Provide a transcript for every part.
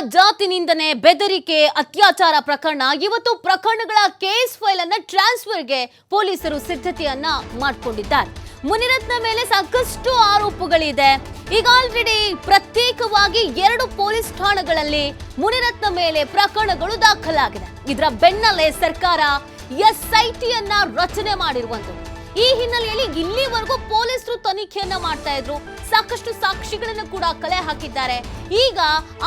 ಜಾತಿ ನಿಂದನೆ ಬೆದರಿಕೆ, ಅತ್ಯಾಚಾರ ಪ್ರಕರಣ, ಇವತ್ತು ಪ್ರಕರಣಗಳ ಕೇಸ್ ಫೈಲ್ ಅನ್ನ ಟ್ರಾನ್ಸ್ಫರ್ಗೆ ಪೊಲೀಸರು ಸಿದ್ಧತೆಯನ್ನ ಮಾಡಿಕೊಂಡಿದ್ದಾರೆ. ಮುನಿರತ್ನ ಮೇಲೆ ಸಾಕಷ್ಟು ಆರೋಪಗಳಿದೆ. ಈಗ ಆಲ್ರೆಡಿ ಪ್ರತ್ಯೇಕವಾಗಿ ಎರಡು ಪೊಲೀಸ್ ಠಾಣೆಗಳಲ್ಲಿ ಮುನಿರತ್ನ ಮೇಲೆ ಪ್ರಕರಣಗಳು ದಾಖಲಾಗಿದೆ. ಇದರ ಬೆನ್ನಲ್ಲೇ ಸರ್ಕಾರ ಎಸ್ಐಟಿಯನ್ನ ರಚನೆ ಮಾಡಿರುವಂತದ್ದು ಈ ಹಿನ್ನೆಲೆಯಲ್ಲಿ ಇಲ್ಲಿವರೆಗೂ ಪೊಲೀಸರು ತನಿಖೆಯನ್ನ ಮಾಡ್ತಾ ಇದ್ರು. ಸಾಕಷ್ಟು ಸಾಕ್ಷಿಗಳನ್ನು ಕೂಡ ಕಲೆ ಹಾಕಿದ್ದಾರೆ. ಈಗ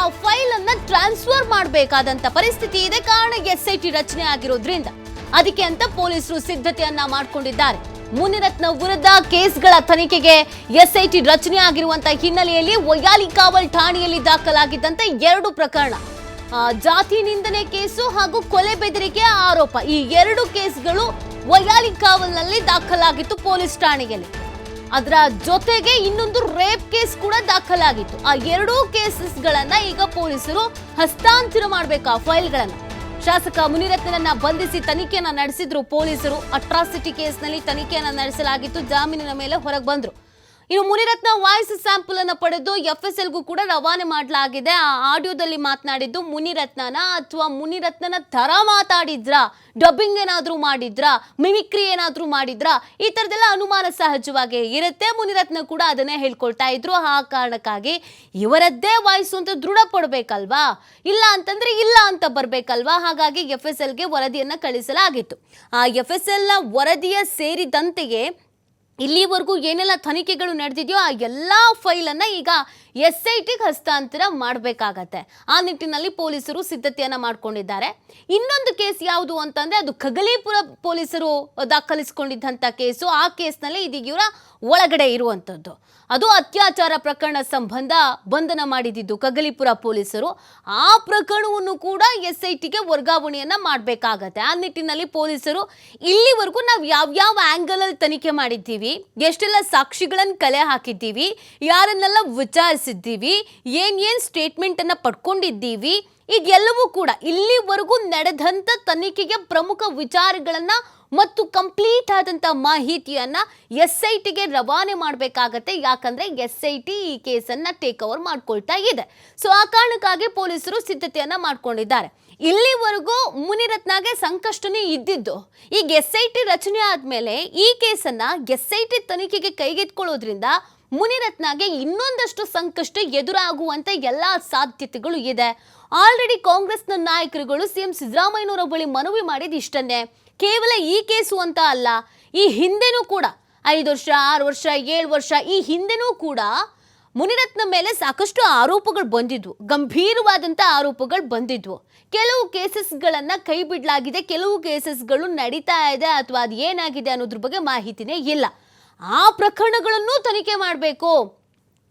ಆ ಫೈಲ್ ಅನ್ನ ಟ್ರಾನ್ಸ್ಫರ್ ಮಾಡಬೇಕಾದಂತ ಪರಿಸ್ಥಿತಿ ಇದೆ. ಕಾರಣ ಎಸ್ ಐ ಟಿ ರಚನೆ ಆಗಿರೋದ್ರಿಂದ. ಅದಕ್ಕೆ ಅಂತ ಪೊಲೀಸರು ಸಿದ್ಧತೆಯನ್ನ ಮಾಡಿಕೊಂಡಿದ್ದಾರೆ. ಮುನಿರತ್ನ ವಿರುದ್ಧ ಕೇಸ್ಗಳ ತನಿಖೆಗೆ ಎಸ್ ಐ ಟಿ ರಚನೆ ಆಗಿರುವಂತಹ ಹಿನ್ನೆಲೆಯಲ್ಲಿ ವಯಾಲಿ ಕಾವಲ್ ಠಾಣೆಯಲ್ಲಿ ದಾಖಲಾಗಿದ್ದಂತ ಎರಡು ಪ್ರಕರಣ. ಜಾತಿ ನಿಂದನೆ ಕೇಸು ಹಾಗೂ ಕೊಲೆ ಬೆದರಿಕೆ ಆರೋಪ. ಈ ಎರಡು ಕೇಸ್ಗಳು ವಯಾಲಿ ಕಾವಲ್ನಲ್ಲಿ ದಾಖಲಾಗಿತ್ತು ಪೊಲೀಸ್ ಠಾಣೆಯಲ್ಲಿ. ಅದರ ಜೊತೆಗೆ ಇನ್ನೊಂದು ರೇಪ್ ಕೇಸ್ ಕೂಡ ದಾಖಲಾಗಿತ್ತು. ಆ ಎರಡೂ ಕೇಸಸ್ಗಳನ್ನ ಈಗ ಪೊಲೀಸರು ಹಸ್ತಾಂತರ ಮಾಡಬೇಕು ಆ ಫೈಲ್ಗಳನ್ನ. ಶಾಸಕ ಮುನಿರತ್ನನ್ನ ಬಂಧಿಸಿ ತನಿಖೆಯನ್ನ ನಡೆಸಿದ್ರು ಪೊಲೀಸರು. ಅಟ್ರಾಸಿಟಿ ಕೇಸ್ನಲ್ಲಿ ತನಿಖೆಯನ್ನ ನಡೆಸಲಾಗಿತ್ತು. ಜಾಮೀನಿನ ಮೇಲೆ ಹೊರಗೆ ಬಂದ್ರು. ಇನ್ನು ಮುನಿರತ್ನ ವಾಯ್ಸ್ ಸ್ಯಾಂಪಲ್ ಅನ್ನ ಪಡೆದು ಎಫ್ ಎಸ್ ಎಲ್ಗೂ ಕೂಡ ರವಾನೆ ಮಾಡಲಾಗಿದೆ. ಆ ಆಡಿಯೋದಲ್ಲಿ ಮಾತನಾಡಿದ್ದು ಮುನಿರತ್ನನ ಅಥವಾ ಮುನಿರತ್ನನ ತರ ಮಾತಾಡಿದ್ರ? ಡಬ್ಬಿಂಗ್ ಏನಾದರೂ ಮಾಡಿದ್ರ? ಮಿಮಿಕ್ರಿ ಏನಾದರೂ ಮಾಡಿದ್ರ? ಈ ತರದೆಲ್ಲ ಅನುಮಾನ ಸಹಜವಾಗಿ ಇರುತ್ತೆ. ಮುನಿರತ್ನ ಕೂಡ ಅದನ್ನೇ ಹೇಳ್ಕೊಳ್ತಾ ಇದ್ರು. ಆ ಕಾರಣಕ್ಕಾಗಿ ಇವರದ್ದೇ ವಾಯ್ಸು ಅಂತ ದೃಢಪಡಬೇಕಲ್ವಾ ಇಲ್ಲ ಅಂತಂದ್ರೆ ಇಲ್ಲ ಅಂತ ಬರಬೇಕಲ್ವಾ? ಹಾಗಾಗಿ ಎಫ್ ಎಸ್ ಎಲ್ಗೆ ವರದಿಯನ್ನು ಕಳಿಸಲಾಗಿತ್ತು. ಆ ಎಫ್ ಎಸ್ ಎಲ್ನ ವರದಿಯ ಸೇರಿದಂತೆಯೇ ಇಲ್ಲಿವರೆಗೂ ಏನೆಲ್ಲ ತನಿಖೆಗಳು ನಡೆದಿದೆಯೋ ಆ ಎಲ್ಲ ಫೈಲನ್ನು ಈಗ ಎಸ್ ಐ ಹಸ್ತಾಂತರ ಮಾಡಬೇಕಾಗತ್ತೆ. ಆ ನಿಟ್ಟಿನಲ್ಲಿ ಪೊಲೀಸರು ಸಿದ್ಧತೆಯನ್ನು ಮಾಡಿಕೊಂಡಿದ್ದಾರೆ. ಇನ್ನೊಂದು ಕೇಸ್ ಯಾವುದು ಅಂತಂದರೆ ಅದು ಕಗಲೀಪುರ ಪೊಲೀಸರು ದಾಖಲಿಸಿಕೊಂಡಿದ್ದಂಥ ಕೇಸು. ಆ ಕೇಸ್ನಲ್ಲಿ ಇದೀಗ ಇವರ ಒಳಗಡೆ ಇರುವಂಥದ್ದು ಅದು ಅತ್ಯಾಚಾರ ಪ್ರಕರಣ ಸಂಬಂಧ ಬಂಧನ ಮಾಡಿದ್ದು ಕಗಲಿಪುರ ಪೊಲೀಸರು. ಆ ಪ್ರಕರಣವನ್ನು ಕೂಡ ಎಸ್ ಐ ಟಿಗೆ ವರ್ಗಾವಣೆಯನ್ನ ಮಾಡಬೇಕಾಗತ್ತೆ. ಆ ನಿಟ್ಟಿನಲ್ಲಿ ಪೊಲೀಸರು ಇಲ್ಲಿವರೆಗೂ ನಾವು ಯಾವ್ಯಾವ ಆ್ಯಂಗಲಲ್ಲಿ ತನಿಖೆ ಮಾಡಿದ್ದೀವಿ, ಎಷ್ಟೆಲ್ಲ ಸಾಕ್ಷಿಗಳನ್ನು ಕಲೆ ಹಾಕಿದ್ದೀವಿ, ಯಾರನ್ನೆಲ್ಲ ವಿಚಾರಿಸಿದ್ದೀವಿ ಏನ್ ಏನ್ ಸ್ಟೇಟ್ಮೆಂಟ್ ಅನ್ನ ಪಡ್ಕೊಂಡಿದ್ದೀವಿ, ಇದೆಲ್ಲವೂ ಕೂಡ ಇಲ್ಲಿವರೆಗೂ ನಡೆದಂಥ ತನಿಖೆಗೆ ಪ್ರಮುಖ ವಿಚಾರಗಳನ್ನು ಮತ್ತು ಕಂಪ್ಲೀಟ್ ಆದಂಥ ಮಾಹಿತಿಯನ್ನ ಎಸ್ ಐ ಟಿಗೆ ರವಾನೆ ಮಾಡಬೇಕಾಗತ್ತೆ. ಯಾಕಂದ್ರೆ ಎಸ್ ಐ ಟಿ ಈ ಕೇಸನ್ನು ಟೇಕ್ ಓವರ್ ಮಾಡ್ಕೊಳ್ತಾ ಇದೆ. ಸೊ ಆ ಕಾರಣಕ್ಕಾಗಿ ಪೊಲೀಸರು ಸಿದ್ಧತೆಯನ್ನ ಮಾಡ್ಕೊಂಡಿದ್ದಾರೆ. ಇಲ್ಲಿವರೆಗೂ ಮುನಿರತ್ನಗೆ ಸಂಕಷ್ಟನೇ ಇದ್ದಿದ್ದು, ಈಗ ಎಸ್ ಐ ಟಿ ರಚನೆ ಆದಮೇಲೆ ಈ ಕೇಸನ್ನ ಎಸ್ ಐ ಟಿ ತನಿಖೆಗೆ ಕೈಗೆತ್ಕೊಳ್ಳೋದ್ರಿಂದ ಮುನಿರತ್ನಗೆ ಇನ್ನೊಂದಷ್ಟು ಸಂಕಷ್ಟ ಎದುರಾಗುವಂತ ಎಲ್ಲ ಸಾಧ್ಯತೆಗಳು ಇದೆ. ಆಲ್ರೆಡಿ ಕಾಂಗ್ರೆಸ್ನ ನಾಯಕರುಗಳು ಸಿಎಂ ಸಿದ್ದರಾಮಯ್ಯನವರ ಬಳಿ ಮನವಿ ಮಾಡಿದ ಇಷ್ಟನ್ನೇ. ಕೇವಲ ಈ ಕೇಸು ಅಂತ ಅಲ್ಲ, ಈ ಹಿಂದೆನೂ ಕೂಡ, ಐದು ವರ್ಷ, ಆರು ವರ್ಷ, ಏಳು ವರ್ಷ, ಈ ಹಿಂದೆನೂ ಕೂಡ ಮುನಿರತ್ನ ಮೇಲೆ ಸಾಕಷ್ಟು ಆರೋಪಗಳು ಬಂದಿದ್ವು. ಗಂಭೀರವಾದಂಥ ಆರೋಪಗಳು ಬಂದಿದ್ವು. ಕೆಲವು ಕೇಸಸ್ಗಳನ್ನು ಕೈ ಬಿಡಲಾಗಿದೆ, ಕೆಲವು ಕೇಸಸ್ಗಳು ನಡೀತಾ ಇದೆ ಅಥವಾ ಅದು ಏನಾಗಿದೆ ಅನ್ನೋದ್ರ ಬಗ್ಗೆ ಮಾಹಿತಿನೇ ಇಲ್ಲ. ಆ ಪ್ರಕರಣಗಳನ್ನು ತನಿಖೆ ಮಾಡಬೇಕು.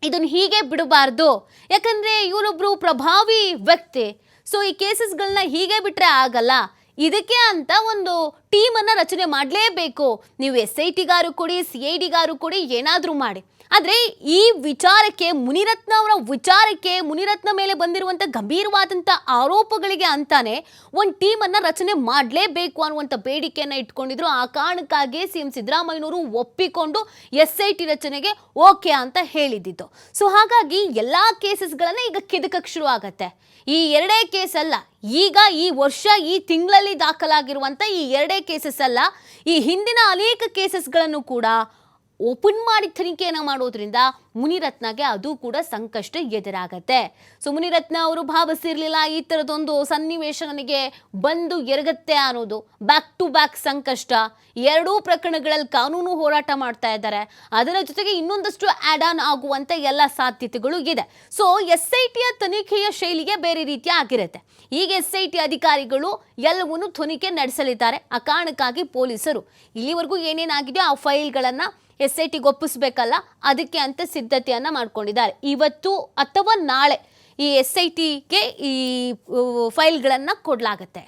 ಇದನ್ನು ಹೀಗೆ ಬಿಡಬಾರ್ದು. ಯಾಕಂದ್ರೆ ಇವರೊಬ್ಬರು ಪ್ರಭಾವಿ ವ್ಯಕ್ತಿ. ಸೊ ಈ ಕೇಸಸ್ಗಳನ್ನ ಹೀಗೆ ಬಿಟ್ರೆ ಆಗಲ್ಲ. ಇದಕ್ಕೆ ಅಂತ ಒಂದು ಟೀಮನ್ನು ರಚನೆ ಮಾಡಲೇಬೇಕು. ನೀವು ಎಸ್ ಐ ಟಿಗಾರು ಕೊಡಿ ಸಿ ಐ ಡಿಗಾರು ಕೊಡಿ, ಏನಾದರೂ ಮಾಡಿ. ಆದರೆ ಈ ವಿಚಾರಕ್ಕೆ ಮುನಿರತ್ನ ಅವರ ವಿಚಾರಕ್ಕೆ ಮುನಿರತ್ನ ಮೇಲೆ ಬಂದಿರುವಂಥ ಗಂಭೀರವಾದಂಥ ಆರೋಪಗಳಿಗೆ ಅಂತಾನೆ ಒಂದು ಟೀಮನ್ನು ರಚನೆ ಮಾಡಲೇಬೇಕು ಅನ್ನುವಂಥ ಬೇಡಿಕೆಯನ್ನು ಇಟ್ಕೊಂಡಿದ್ರು. ಆ ಕಾರಣಕ್ಕಾಗಿ ಸಿ ಎಂ ಸಿದ್ದರಾಮಯ್ಯನವರು ಒಪ್ಪಿಕೊಂಡು ಎಸ್ ಐ ಟಿ ರಚನೆಗೆ ಓಕೆ ಅಂತ ಹೇಳಿದ್ದಿತ್ತು ಸೊ ಹಾಗಾಗಿ ಎಲ್ಲ ಕೇಸಸ್ಗಳನ್ನು ಈಗ ಕೆದಕಕ್ಕೆ ಶುರು ಆಗತ್ತೆ ಈ ಎರಡೇ ಕೇಸ್ ಅಲ್ಲ ಈಗ ಈ ವರ್ಷ ಈ ತಿಂಗಳಲ್ಲಿ ದಾಖಲಾಗಿರುವಂಥ ಈ ಎರಡೇ ಕೇಸಸ್ ಅಲ್ಲ, ಈ ಹಿಂದಿನ ಅನೇಕ ಕೇಸಸ್ಗಳನ್ನು ಕೂಡ ಓಪನ್ ಮಾಡಿ ತನಿಖೆಯನ್ನು ಮಾಡೋದ್ರಿಂದ ಮುನಿರತ್ನಗೆ ಅದು ಕೂಡ ಸಂಕಷ್ಟ ಎದುರಾಗತ್ತೆ. ಸೊ, ಮುನಿರತ್ನ ಅವರು ಭಾವಿಸಿರ್ಲಿಲ್ಲ ಈ ಥರದೊಂದು ಸನ್ನಿವೇಶ ನನಗೆ ಬಂದು ಎರಗತ್ತೆ ಅನ್ನೋದು. ಬ್ಯಾಕ್ ಟು ಬ್ಯಾಕ್ ಸಂಕಷ್ಟ. ಎರಡೂ ಪ್ರಕರಣಗಳಲ್ಲಿ ಕಾನೂನು ಹೋರಾಟ ಮಾಡ್ತಾ ಇದ್ದಾರೆ. ಅದರ ಜೊತೆಗೆ ಇನ್ನೊಂದಷ್ಟು ಆಡ್ ಆನ್ ಆಗುವಂತ ಎಲ್ಲ ಸಾಧ್ಯತೆಗಳು ಇದೆ. ಸೊ ಎಸ್ ಐ ಟಿಯ ತನಿಖೆಯ ಶೈಲಿಗೆ ಬೇರೆ ರೀತಿಯ ಆಗಿರುತ್ತೆ. ಈಗ ಎಸ್ ಐ ಟಿ ಅಧಿಕಾರಿಗಳು ಎಲ್ಲವನ್ನೂ ತನಿಖೆ ನಡೆಸಲಿದ್ದಾರೆ. ಆ ಕಾರಣಕ್ಕಾಗಿ ಪೊಲೀಸರು. ಇಲ್ಲಿವರೆಗೂ ಏನೇನಾಗಿದೆಯೋ ಆ ಫೈಲ್ಗಳನ್ನು ಎಸ್ ಐ ಟಿಗೆ ಒಪ್ಪಿಸ್ಬೇಕಲ್ಲ, ಅದಕ್ಕೆ ಅಂತ ಸಿದ್ಧತೆಯನ್ನು ಮಾಡ್ಕೊಂಡಿದ್ದಾರೆ. ಇವತ್ತು ಅಥವಾ ನಾಳೆ ಈ ಎಸ್ ಐ ಟಿಗೆ ಈ ಫೈಲ್ಗಳನ್ನು ಕೊಡಲಾಗತ್ತೆ.